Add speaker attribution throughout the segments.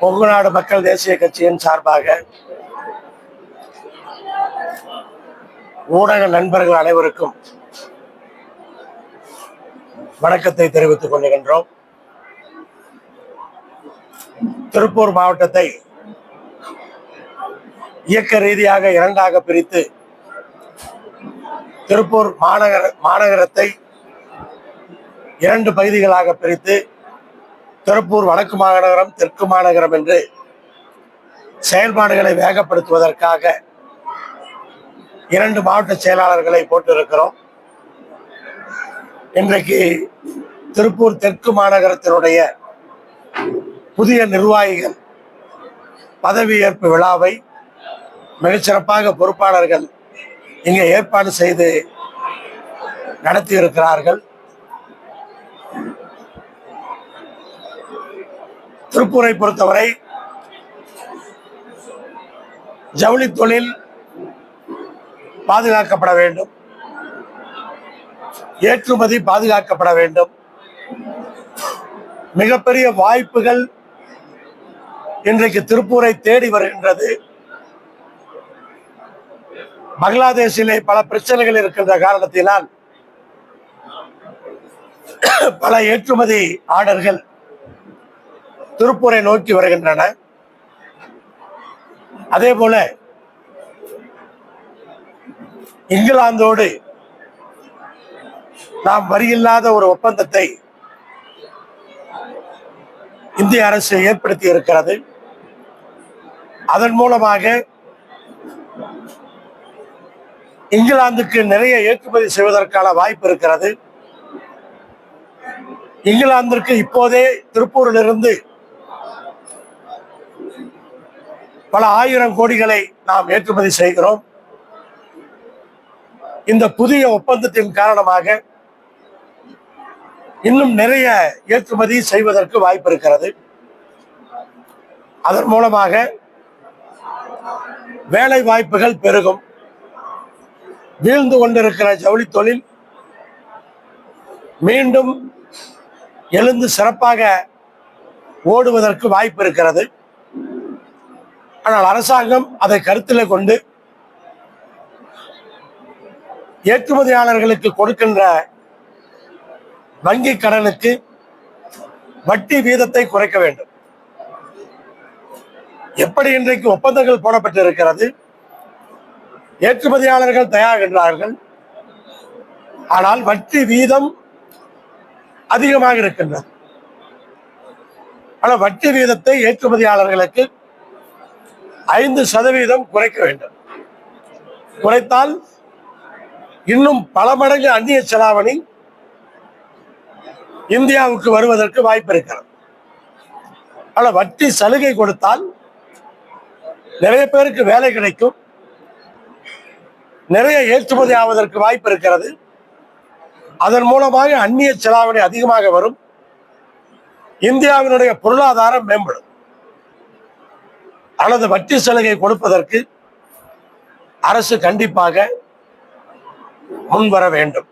Speaker 1: கொங்கு நாடு மக்கள் தேசிய கட்சியின் சார்பாக ஊடக நண்பர்கள் அனைவருக்கும் வணக்கத்தை தெரிவித்துக் கொள்கின்றோம். திருப்பூர் மாவட்டத்தை இயக்க ரீதியாக இரண்டாக பிரித்து திருப்பூர் மாநகர மாநகரத்தை இரண்டு பகுதிகளாக பிரித்து திருப்பூர் வடக்கு மாநகரம் தெற்கு மாநகரம் என்று செயல்பாடுகளை வேகப்படுத்துவதற்காக இரண்டு மாவட்ட செயலாளர்களை போட்டிருக்கிறோம். இன்றைக்கு திருப்பூர் தெற்கு மாநகரத்தினுடைய புதிய நிர்வாகிகள் பதவியேற்பு விழாவை மிகச்சிறப்பாக பொறுப்பாளர்கள் இங்கே ஏற்பாடு செய்து நடத்தி திருப்பூரை பொறுத்தவரை ஜவுளி தொழில் பாதுகாக்கப்பட வேண்டும். ஏற்றுமதி பாதுகாக்கப்பட வேண்டும். மிகப்பெரிய வாய்ப்புகள் இன்றைக்கு திருப்பூரை தேடி வருகின்றது. பங்களாதேஷிலே பல பிரச்சனைகள் இருக்கின்ற காரணத்தினால் பல ஏற்றுமதி ஆர்டர்கள் திருப்பூரை நோக்கி வருகின்றன. அதே போல இங்கிலாந்தோடு நாம் வரியில்லாத ஒரு ஒப்பந்தத்தை இந்திய அரசு ஏற்படுத்தி இருக்கிறது. அதன் மூலமாக இங்கிலாந்துக்கு நிறைய ஏற்றுமதி செய்வதற்கான வாய்ப்பு இருக்கிறது. இங்கிலாந்திற்கு இப்போதே திருப்பூரிலிருந்து பல ஆயிரம் கோடிகளை நாம் ஏற்றுமதி செய்கிறோம். இந்த புதிய ஒப்பந்தத்தின் காரணமாக இன்னும் நிறைய ஏற்றுமதி செய்வதற்கு வாய்ப்பு இருக்கிறது. அதன் மூலமாக வேலை வாய்ப்புகள் பெருகும். வீழ்ந்து கொண்டிருக்கிற ஜவுளி தொழில் மீண்டும் எழுந்து சிறப்பாக ஓடுவதற்கு வாய்ப்பு இருக்கிறது. ஆனால் அரசாங்கம் அதை கருத்தில் கொண்டு ஏற்றுமதியாளர்களுக்கு கொடுக்கின்ற வங்கி கடனுக்கு வட்டி வீதத்தை குறைக்க வேண்டும். எப்படி இன்றைக்கு ஒப்பந்தங்கள் போடப்பட்டிருக்கிறது? ஏற்றுமதியாளர்கள் தயாராகின்றார்கள். ஆனால் வட்டி வீதம் அதிகமாக இருக்கின்றது. ஆனால் வட்டி வீதத்தை ஏற்றுமதியாளர்களுக்கு ஐந்து சதவீதம் குறைக்க வேண்டும். குறைத்தால் இன்னும் பல மடங்கு அந்நிய செலாவணி இந்தியாவுக்கு வருவதற்கு வாய்ப்பு இருக்கிறது. ஆனால் வட்டி சலுகை கொடுத்தால் நிறைய பேருக்கு வேலை கிடைக்கும். நிறைய ஏற்றுமதி ஆவதற்கு வாய்ப்பு இருக்கிறது. அதன் மூலமாக அந்நிய செலாவணி அதிகமாக வரும். இந்தியாவினுடைய பொருளாதாரம் மேம்படும். அல்லது வட்டி சலுகை கொடுப்பதற்கு அரசு கண்டிப்பாக முன்வர வேண்டும்.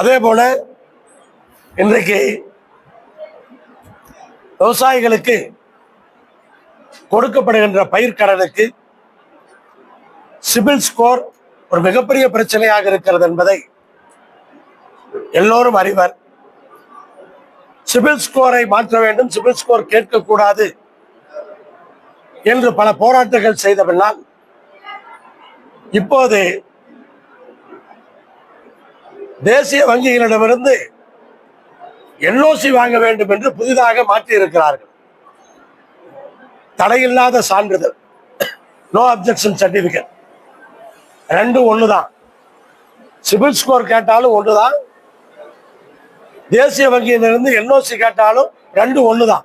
Speaker 1: அதே போல இன்றைக்கு விவசாயிகளுக்கு கொடுக்கப்படுகின்ற பயிர்கடனுக்கு சிபில் ஸ்கோர் ஒரு மிகப்பெரிய பிரச்சனையாக இருக்கிறது என்பதை எல்லோரும் அறிவர். சிபில் ஸ்கோரை மாற்ற வேண்டும். சிபில் ஸ்கோர் கேட்கக்கூடாது. என்று பல போராட்டங்கள் செய்த பின்னால் இப்போது தேசிய வங்கிகளிடமிருந்து என்ஓசி வாங்க வேண்டும் என்று புதிதாக மாற்றி இருக்கிறார்கள் தடையில்லாத சான்றிதழ் நோ அப்ஜெக்ஷன் சர்டிபிகேட் ரெண்டும் தான் சிபில் ஸ்கோர் கேட்டாலும் ஒன்று தான் தேசிய வங்கியிலிருந்து என்ஓசி கேட்டாலும் ரெண்டும் தான்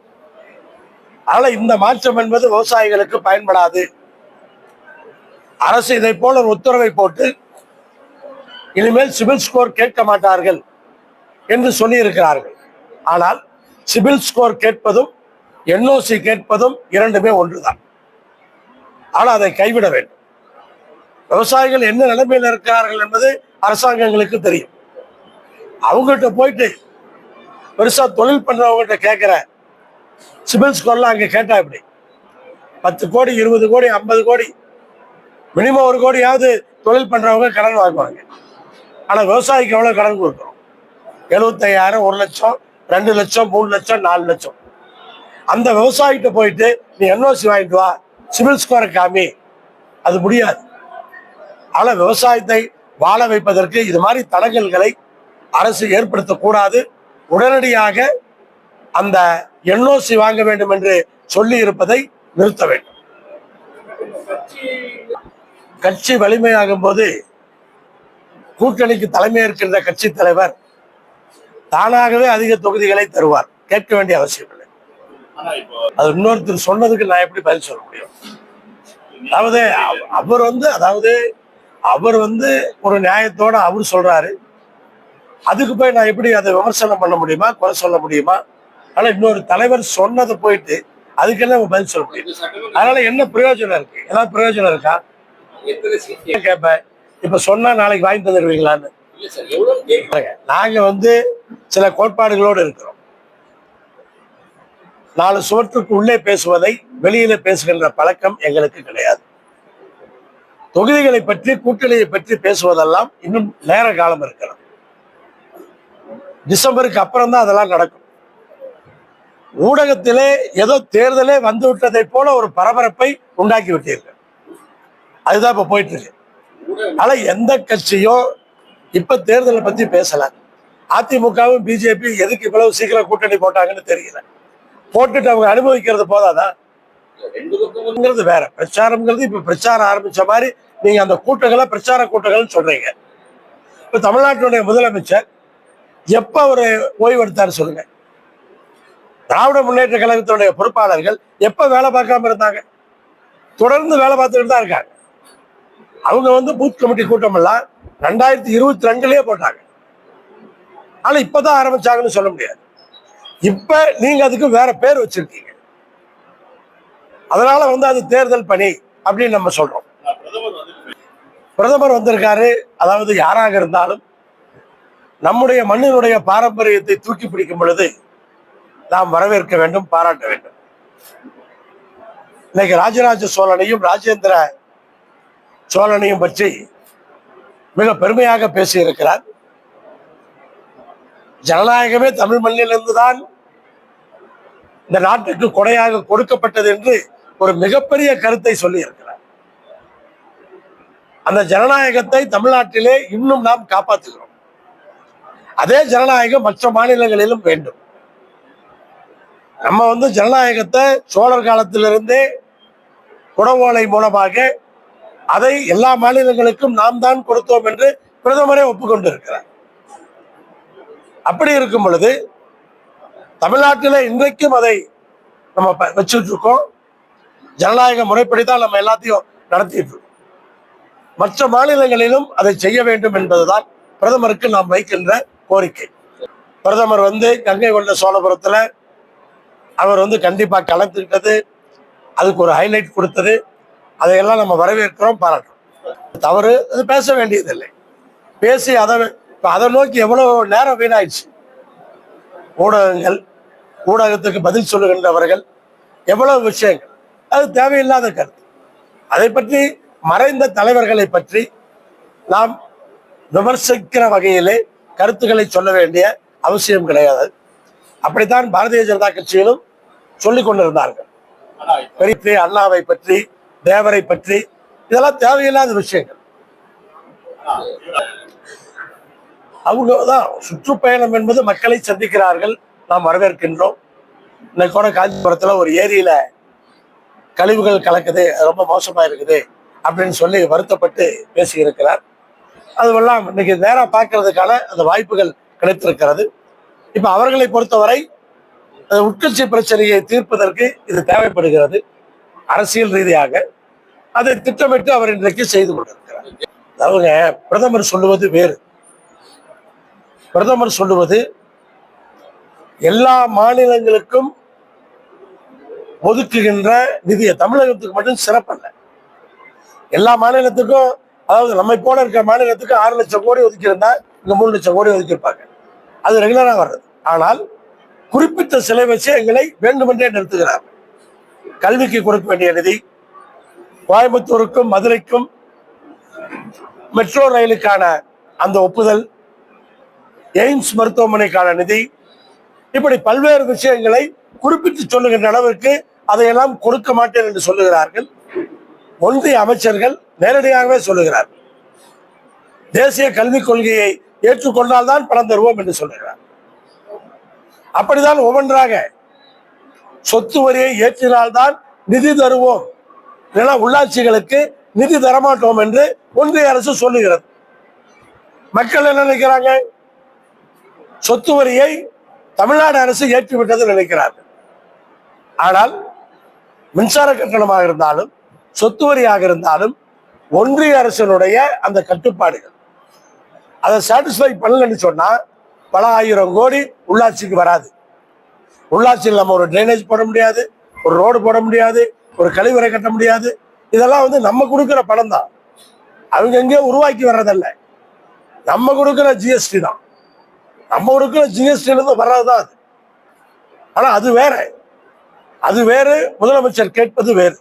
Speaker 1: அதனால இந்த மாற்றம் என்பது விவசாயிகளுக்கு பயன்படாது. அரசு இதை போல ஒரு உத்தரவை போட்டு இனிமேல் சிபில் ஸ்கோர் கேட்க மாட்டார்கள் என்று சொல்லியிருக்கிறார்கள். ஆனால் சிபில் ஸ்கோர் கேட்பதும் என்ஓசி கேட்பதும் இரண்டுமே ஒன்றுதான். ஆனால் அதை கைவிட வேண்டும். விவசாயிகள் என்ன நிலைமையில் இருக்கிறார்கள் என்பது அரசாங்கங்களுக்கு தெரியும். அவங்ககிட்ட போயிட்டு பெருசா தொழில் பண்றவங்ககிட்ட கேட்கிறேன். சிபில் ஸ்கோர்லாம் அங்கே கேட்டா இப்படி பத்து கோடி இருபது கோடி ஐம்பது கோடி மினிமம் ஒரு கோடியாவது தொழில் பண்றவங்க கடன் வாங்குவாங்க. ஆனா விவசாயிக்கு எவ்வளோ கடன் கொடுக்குறோம் எழுபத்தையாயிரம் ஒரு லட்சம் ரெண்டு லட்சம் மூணு லட்சம் நாலு லட்சம். அந்த விவசாயிகிட்ட போயிட்டு நீ என்ஓசி வாங்கிட்டு வா. சிவில் ஸ்கோரை காமி. அது முடியாது. ஆனா விவசாயத்தை வாழ வைப்பதற்கு இது மாதிரி தடங்கல்களை அரசு ஏற்படுத்தக்கூடாது. உடனடியாக அந்த என்ஓசி வாங்க வேண்டும் என்று சொல்லி இருப்பதை நிறுத்த வேண்டும். கட்சி வலிமையாகும் போது கூட்டணிக்கு தலைமையேற்கின்ற கட்சி தலைவர் தானாகவே அதிக தொகுதிகளை தருவார். கேட்க வேண்டிய அவசியம் இல்லை. அது இன்னொருத்தர் சொன்னதுக்கு நான் எப்படி பதில் சொல்ல முடியும்? அதாவது அவர் வந்து அதாவது அவர் வந்து ஒரு நியாயத்தோட அவர் சொல்றாரு. அதுக்கு போய் நான் எப்படி அதை விமர்சனம் பண்ண முடியுமா குறை சொல்ல முடியுமா? ஆனா இன்னொரு தலைவர் சொன்னதை போயிட்டு அதுக்கு என்ன நம்ம பதில் சொல்ல முடியும்? அதனால என்ன பிரயோஜனம் இருக்கு? ஏதாவது பிரயோஜனம் இருக்கா? கேட்பேன். இப்ப சொன்னா நாளைக்கு வாங்கி தந்துடுவீங்களான்னு நாங்க வந்து சில கோட்பாடுகளோடு இருக்கிறோம். நாலு சுவற்றுக்கு உள்ளே பேசுவதை வெளியில பேசுகின்ற பழக்கம் எங்களுக்கு கிடையாது. தொகுதிகளை பற்றி கூட்டணியை பற்றி பேசுவதெல்லாம் இன்னும் நேர காலம் இருக்கிறது. டிசம்பருக்கு அப்புறம் தான் அதெல்லாம் நடக்கும். ஊடகத்திலே ஏதோ தேர்தலே வந்து விட்டதை போல ஒரு பரபரப்பை உண்டாக்கி விட்டீர்கள். அதுதான் இப்போ போயிட்டு இருக்கு ஆனா எந்த கட்சியும் இப்ப தேர்தலை பத்தி பேசல. அதிமுகவும் பிஜேபி எதுக்கு இவ்வளவு சீக்கிரம் கூட்டணி போட்டாங்கன்னு தெரியல. போட்டுட்டு அவங்க அனுபவிக்கிறது போதாதான் வேற. பிரச்சாரம்ங்கிறது இப்ப பிரச்சாரம் ஆரம்பிச்ச மாதிரி நீங்க அந்த கூட்டங்களை பிரச்சார கூட்டங்கள்னு சொல்றீங்க. இப்ப தமிழ்நாட்டினுடைய முதலமைச்சர் எப்ப ஒரு ஓய்வு சொல்லுங்க? திராவிட முன்னேற்ற கழகத்தினுடைய பொறுப்பாளர்கள் எப்ப வேலை பார்க்காம இருந்தாங்க? தொடர்ந்து வேலை பார்த்துட்டு தான் இருக்காங்க. அவங்க வந்து பூத் கமிட்டி கூட்டம் எல்லாம் ரெண்டாயிரத்தி இருபத்தி ரெண்டுலயே போட்டாங்க. ஆனா இப்பதான் ஆரம்பிச்சாங்கன்னு சொல்ல முடியாது. இப்ப நீங்க அதுக்கு வேற பேர் வச்சிருக்கீங்க. அதனால வந்து அது தேர்தல் பணி அப்படின்னு நம்ம சொல்றோம்.
Speaker 2: பிரதமர்
Speaker 1: பிரதமர் வந்திருக்காரு. அதாவது யாராக இருந்தாலும் நம்முடைய மண்ணினுடைய பாரம்பரியத்தை தூக்கி பிடிக்கும் பொழுது நாம் வரவேற்க வேண்டும் பாராட்ட வேண்டும். இன்னைக்கு ராஜராஜ சோழனையும் ராஜேந்திர சோழனையும் பற்றி மிக பெருமையாக பேசியிருக்கிறார். ஜனநாயகமே தமிழ் மண்ணிலிருந்து தான் இந்த நாட்டுக்கு கொடையாக கொடுக்கப்பட்டது என்று ஒரு மிகப்பெரிய கருத்தை சொல்லி இருக்கிறார் அந்த ஜனநாயகத்தை தமிழ்நாட்டிலே இன்னும் நாம் காப்பாற்றுகிறோம். அதே ஜனநாயகம் மற்ற மாநிலங்களிலும் வேண்டும். நம்ம வந்து ஜனநாயகத்தை சோழர் காலத்திலிருந்தே குடவோலை மூலமாக அதை எல்லா மாநிலங்களுக்கும் நாம் தான் கொடுத்தோம் என்று பிரதமரே ஒப்புக்கொண்டிருக்கிறார். அப்படி இருக்கும் பொழுது தமிழ்நாட்டில் இன்றைக்கும் அதை நம்ம ப- வச்சுட்டு இருக்கோம் ஜனநாயக முறைப்படி தான் நம்ம எல்லாத்தையும் நடத்திட்டு இருக்கோம் மற்ற மாநிலங்களிலும் அதை செய்ய வேண்டும் என்பதுதான் பிரதமருக்கு நாம் வைக்கின்ற கோரிக்கை. பிரதமர் வந்து கங்கை கொண்ட சோழபுரத்துல அவர் வந்து கண்டிப்பாக கலந்துக்கிட்டது அதுக்கு ஒரு ஹைலைட் கொடுத்தது. அதையெல்லாம் நம்ம வரவேற்கிறோம் பாராட்டுறோம். தவறு அது பேச வேண்டியதில்லை. பேசி அதை இப்போ அதை நோக்கி எவ்வளோ நேரம் வீணாயிடுச்சு. ஊடகங்கள் ஊடகத்துக்கு பதில் சொல்லுகின்றவர்கள் எவ்வளவு விஷயங்கள். அது தேவையில்லாத கருத்து. அதை பற்றி மறைந்த தலைவர்களை பற்றி நாம் விமர்சிக்கிற வகையிலே கருத்துக்களை சொல்ல வேண்டிய அவசியம் கிடையாது. அப்படித்தான் பாரதிய ஜனதா கட்சியிலும் சொல்லிக் கொண்டிருந்தார்கள் பெரிய அண்ணாவை பற்றி தேவரை பற்றி இதெல்லாம் தேவையில்லாத விஷயங்கள். அவங்க தான் சுற்றுப்பயணம் என்பது மக்களை சந்திக்கிறார்கள் நாம் வரவேற்கின்றோம். இன்னைக்கு கூட காஞ்சிபுரத்துல ஒரு ஏரியில கழிவுகள் கலக்குது அது ரொம்ப மோசமா இருக்குது அப்படின்னு சொல்லி வருத்தப்பட்டு பேசியிருக்கிறார். அதுவெல்லாம் இன்னைக்கு நேரா பார்க்கறதுக்கான அந்த வாய்ப்புகள் கிடைத்திருக்கிறது. இப்போ அவர்களை பொறுத்தவரை உட்கட்சி பிரச்சனையை தீர்ப்பதற்கு இது தேவைப்படுகிறது அரசியல் ரீதியாக. அதை திட்டமிட்டு அவர் இன்றைக்கு செய்து கொண்டிருக்கிறார். அவங்க பிரதமர் சொல்லுவது வேறு. பிரதமர் சொல்லுவது எல்லா மாநிலங்களுக்கும் ஒதுக்குகின்ற நிதியை தமிழகத்துக்கு மட்டும் சிறப்பல்ல. எல்லா மாநிலத்துக்கும் அதாவது நம்மை போல இருக்கிற மாநிலத்துக்கு ஆறு லட்சம் கோடி ஒதுக்கியிருந்தா இங்க மூணு லட்சம் கோடி ஒதுக்கியிருப்பாங்க. அது ரெகுலராக வர்றது. ஆனால் குறிப்பிட்ட சில விஷயங்களை வேண்டுமென்றே நிறுத்துகிறார். கல்விக்கு கொடுக்க வேண்டிய நிதி கோயம்புத்தூருக்கும் மதுரைக்கும் மெட்ரோ ரயிலுக்கான அந்த ஒப்புதல் எய்ம்ஸ் மருத்துவமனைக்கான நிதி இப்படி பல்வேறு விஷயங்களை குறிப்பிட்டு சொல்லுகின்ற அளவிற்கு அதையெல்லாம் கொடுக்க மாட்டேன் என்று சொல்லுகிறார்கள். ஒன்றிய அமைச்சர்கள் நேரடியாகவே சொல்லுகிறார் தேசிய கல்விக் கொள்கையை ஏற்றுக்கொண்டால்தான் பணம் தருவோம் என்று சொல்லுகிறார். அப்படிதான் ஒவ்வொன்றாக சொத்து வரியை ஏற்றினால்தான் நிதி தருவோம். இல்லைன்னா உள்ளாட்சிகளுக்கு நிதி தரமாட்டோம் என்று ஒன்றிய அரசு சொல்லுகிறது. மக்கள் என்ன நினைக்கிறாங்க? சொத்து வரியை தமிழ்நாடு அரசு ஏற்றிவிட்டது நினைக்கிறார்கள். ஆனால் மின்சார கட்டணமாக இருந்தாலும் சொத்து வரியாக இருந்தாலும் ஒன்றிய அரசினுடைய அந்த கட்டுப்பாடுகள். அதை சாட்டிஸ்ஃபை பண்ணலன்னு சொன்னா பல ஆயிரம் கோடி உள்ளாட்சிக்கு வராது. உள்ளாட்சியில் நம்ம ஒரு ட்ரைனேஜ் போட முடியாது ஒரு ரோடு போட முடியாது ஒரு கழிவறை கட்ட முடியாது. இதெல்லாம் வந்து நம்ம கொடுக்குற பணம் தான். அவங்க எங்கேயோ உருவாக்கி வர்றதல்ல. நம்ம கொடுக்குற ஜிஎஸ்டி தான். நம்ம கொடுக்குற ஜிஎஸ்டிலேருந்து வர்றது தான் அது. ஆனால் அது வேற. அது வேறு. முதலமைச்சர் கேட்பது வேறு.